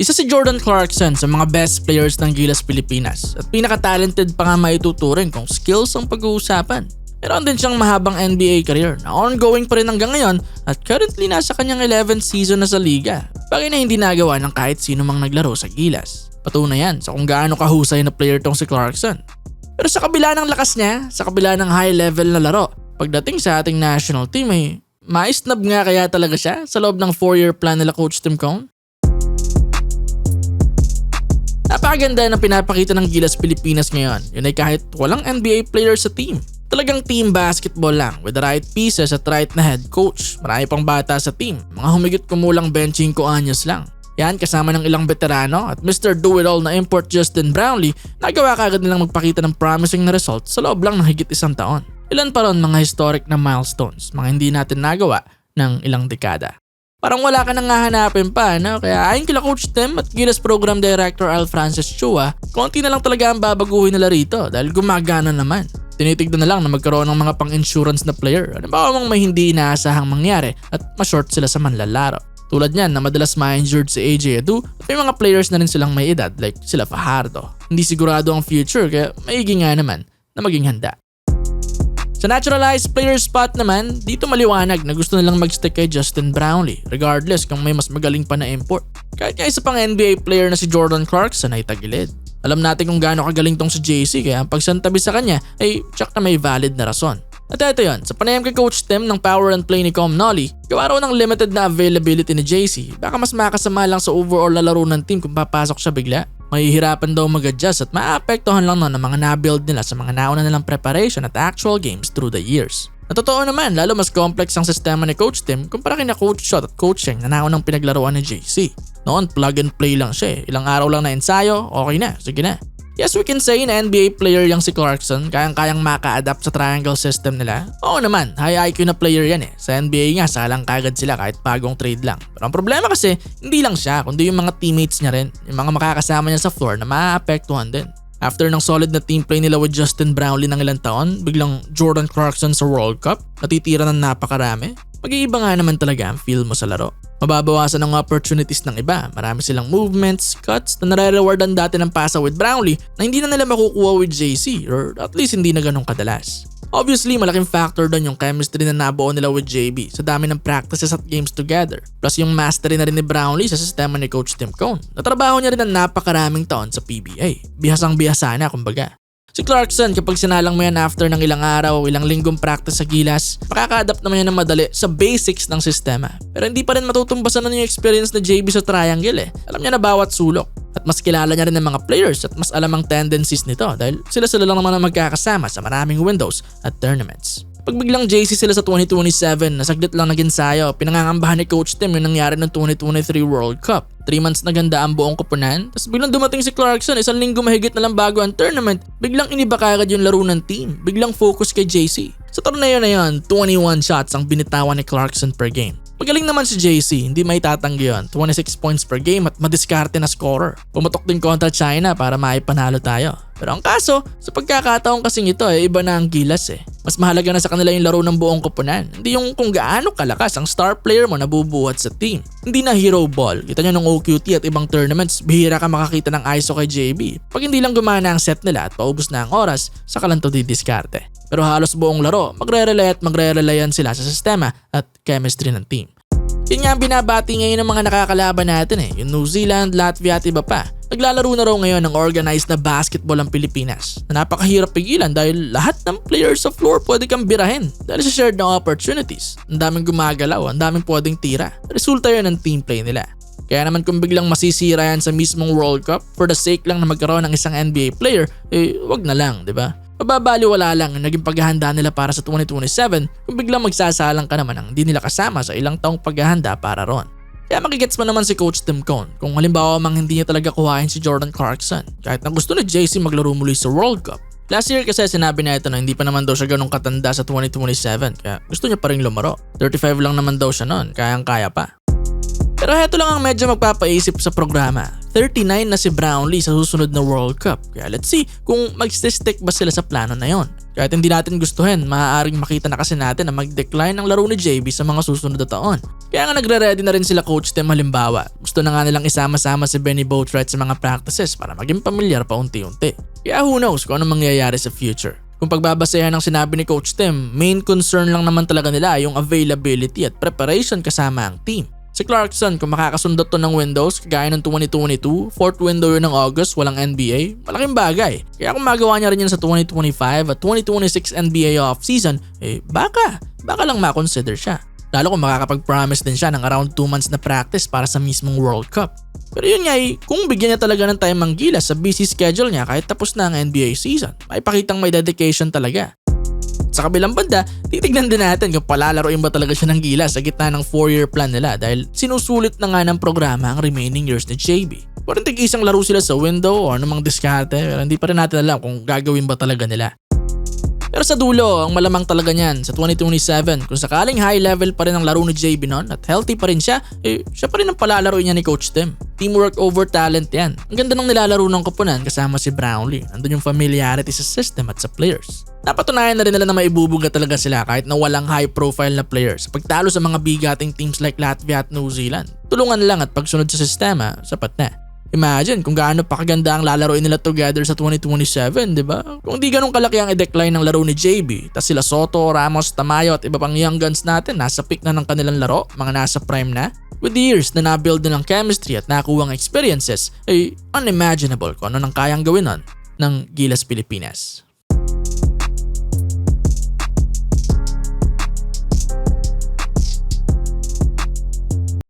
Isa si Jordan Clarkson sa mga best players ng Gilas Pilipinas at pinaka-talented pa nga maituturing kung skills ang pag-uusapan. Meron din siyang mahabang NBA career na ongoing pa rin hanggang ngayon at currently nasa kanyang 11th season na sa liga. Bagay na hindi nagawa ng kahit sino mang naglaro sa Gilas. Patunay yan sa kung gaano kahusay na player tong si Clarkson. Pero sa kabila ng lakas niya, sa kabila ng high level na laro, pagdating sa ating national team ay maisnab nga kaya talaga siya sa loob ng 4-year plan nila Coach Tim Cone? Napakaganda ng pinapakita ng Gilas Pilipinas ngayon. Yun ay kahit walang NBA player sa team. Talagang team basketball lang with the right pieces at right na head coach. Marami pang bata sa team. Mga humigit kumulang 25 anyos lang. Yan kasama ng ilang veterano at Mr. Do-It-All na import Justin Brownlee nagawa kagad nilang magpakita ng promising na results sa loob lang ng higit isang taon. Ilan pa ron mga historic na milestones, mga hindi natin nagawa ng ilang dekada. Parang wala ka nang hahanapin pa, no? Kaya ayon kila Coach Tim at Gilas Program Director Al Francis Chua, konti na lang talaga ang babaguhin nila rito dahil gumagana naman tinitignan na lang na magkaroon ng mga pang-insurance na player. Ano ba mang may hindi inaasahang mangyari at ma-short sila sa manlalaro. Tulad niyan na madalas ma-injured si AJ Edu at may mga players na rin silang may edad like sila Fajardo. Hindi sigurado ang future kaya maigi nga naman na maging handa. Sa naturalized player spot naman, dito maliwanag na gusto nilang mag-stick kay Justin Brownlee regardless kung may mas magaling pa na import. Kahit nga isa pang NBA player na si Jordan Clarkson ay tagilid. Alam natin kung gaano kagaling tong si JC kaya ang pagsantabi sa kanya ay tsak na may valid na rason. At ito yon, sa panayam kay Coach Tim ng power and play ni Com Nolly, gawa raw ng limited na availability ni JC, baka mas makasama lang sa overall na laro ng team kung papasok siya bigla. Mahihirapan daw mag-adjust at maapektuhan lang nun ang mga nabuild nila sa mga nauna nilang preparation at actual games through the years. Na totoo naman, lalo mas complex ang sistema ni Coach Tim kumpara kina Coach Shot at Coaching na naunang pinaglaruan ni JC. Noon, plug and play lang siya eh. Ilang araw lang na ensayo, okay na, sige na. Yes, we can say na NBA player yang si Clarkson, kayang-kayang maka-adapt sa triangle system nila. Oo naman, high IQ na player yan eh. Sa NBA nga, salang kagad sila kahit bagong trade lang. Pero ang problema kasi, hindi lang siya, kundi yung mga teammates niya rin, yung mga makakasama niya sa floor na maaapektuhan din. After ng solid na team play nila with Justin Brownlee ng ilang taon, biglang Jordan Clarkson sa World Cup, natitira ng napakarami. Mag-iiba nga naman talaga ang feel mo sa laro. Mababawasan ang opportunities ng iba. Marami silang movements, cuts na nare-rewardan dati ng pasa with Brownlee na hindi na nila makukuha with JC or at least hindi na ganun kadalas. Obviously, malaking factor doon yung chemistry na nabuo nila with JB sa dami ng practices at games together. Plus yung mastery na rin ni Brownlee sa sistema ni Coach Tim Cone. Natrabaho niya rin ng napakaraming taon sa PBA. Bihasang bihasa na kumbaga. Si Clarkson kapag sinalang mo yan after ng ilang araw ilang linggong practice sa gilas, makaka-adapt naman yan ng madali sa basics ng sistema. Pero hindi pa rin matutumbasan na yung experience na JB sa triangle eh. Alam niya na bawat sulok. At mas kilala niya rin ng mga players at mas alam ang tendencies nito dahil sila-sila lang naman ang magkakasama sa maraming windows at tournaments. Pag biglang JC sila sa 2027 na saglit lang nag-ensayo, pinangangambahan ni Coach Tim yung nangyari ng 2023 World Cup. 3 months na ganda ang buong koponan, tapos biglang dumating si Clarkson, isang linggo mahigit na lang bago ang tournament, biglang iniba kagad yung laro ng team, biglang focus kay JC. Sa torneo na yon, 21 shots ang binitawan ni Clarkson per game. Magaling naman si JC, hindi may tatanggi yun. 26 points per game at madiskarte na scorer. Pumatok din kontra China para maipanalo tayo. Pero ang kaso, sa pagkakataon kasing ito eh, iba na ang gilas eh. Mas mahalaga na sa kanila yung laro ng buong koponan. Hindi yung kung gaano kalakas ang star player mo na bubuhat sa team. Hindi na hero ball. Kita nyo ng OQT at ibang tournaments, bihira ka makakita ng ISO kay JB. Pag hindi lang gumana ang set nila at paubos na ang oras, saka lang to didiskarte. Pero halos buong laro, magre-relay at magre-relayan sila sa sistema at chemistry ng team. Yun nga ang binabati ngayon ng mga nakakalaban natin eh, yung New Zealand, Latvia at iba pa. Naglalaro na raw ngayon ng organized na basketball ang Pilipinas na napakahirap pigilan dahil lahat ng players sa floor pwede kang birahin dahil sa shared na opportunities. Ang daming gumagalaw, ang daming pwedeng tira. Resulta yun ng team play nila. Kaya naman kung biglang masisira yan sa mismong World Cup for the sake lang na magkaroon ng isang NBA player, eh wag na lang, di ba? Mababaliwala lang ang naging paghahanda nila para sa 2027 kung biglang magsasalang ka naman ang hindi nila kasama sa ilang taong paghahanda para ron. Kaya makigets mo naman si Coach Tim Cone kung halimbawa mang hindi niya talaga kuhain si Jordan Clarkson kahit na gusto ni JC maglaro muli sa World Cup. Last year kasi sinabi na ito na hindi pa naman daw siya ganong katanda sa 2027 kaya gusto niya pa rin lumaro. 35 lang naman daw siya noon, kayang kaya pa. Pero heto lang ang medyo magpapaisip sa programa. 39 na si Brownlee sa susunod na World Cup. Kaya let's see kung mag-stick ba sila sa plano na yon. Kahit hindi natin gustuhin, maaaring makita na kasi natin na mag-decline ang laro ni JB sa mga susunod na taon. Kaya nga nagre-ready na rin sila coach Tim halimbawa. Gusto na nga nilang isama-sama si Benny Boatwright sa mga practices para maging pamilyar pa unti-unti. Kaya who knows kung ano mangyayari sa future. Kung pagbabasehan ng sinabi ni Coach Tim, main concern lang naman talaga nila yung availability at preparation kasama ang team. Si Clarkson, kung makakasundot to ng Windows, kagaya ng 2022, fourth window yun ng August, walang NBA, malaking bagay. Kaya kung magawa niya rin yan sa 2025 at 2026 NBA off-season, eh baka, baka lang makonsider siya. Lalo kung makakapag-promise din siya ng around 2 months na practice para sa mismong World Cup. Pero yun nga eh, kung bigyan niya talaga ng time ang gilas sa busy schedule niya kahit tapos na ang NBA season, may pakitang may dedication talaga. Sa kabilang banda, titignan din natin kung palalaroin ba talaga siya ng gila sa gitna ng 4-year plan nila dahil sinusulit na nga ng programa ang remaining years ni JB. Parang tig isang laro sila sa window o anumang diskarte pero hindi pa rin natin alam kung gagawin ba talaga nila. Pero sa dulo, ang malamang talaga niyan sa 2027, kung sakaling high level pa rin ang laro ni JB noon at healthy pa rin siya, eh siya pa rin ang palalaroin niya ni Coach Tim. Teamwork over talent yan. Ang ganda ng nilalaro ng koponan kasama si Brownlee. Andun yung familiarity sa system at sa players. Napatunayan na rin nila na maibubuga talaga sila kahit na walang high profile na players sa pagtalo sa mga bigating teams like Latvia at New Zealand. Tulungan lang at pagsunod sa sistema, sapat na. Imagine kung gaano pa kaganda ang lalaroin nila together sa 2027, di ba? Kung di ganun kalaki ang i-decline ng laro ni JB, tas sila Soto, Ramos, Tamayo at iba pang young guns natin nasa peak na ng kanilang laro, mga nasa prime na, with years na nabuild na ng chemistry at nakuha experiences, ay unimaginable kung ano nang kayang gawin nun ng Gilas Pilipinas.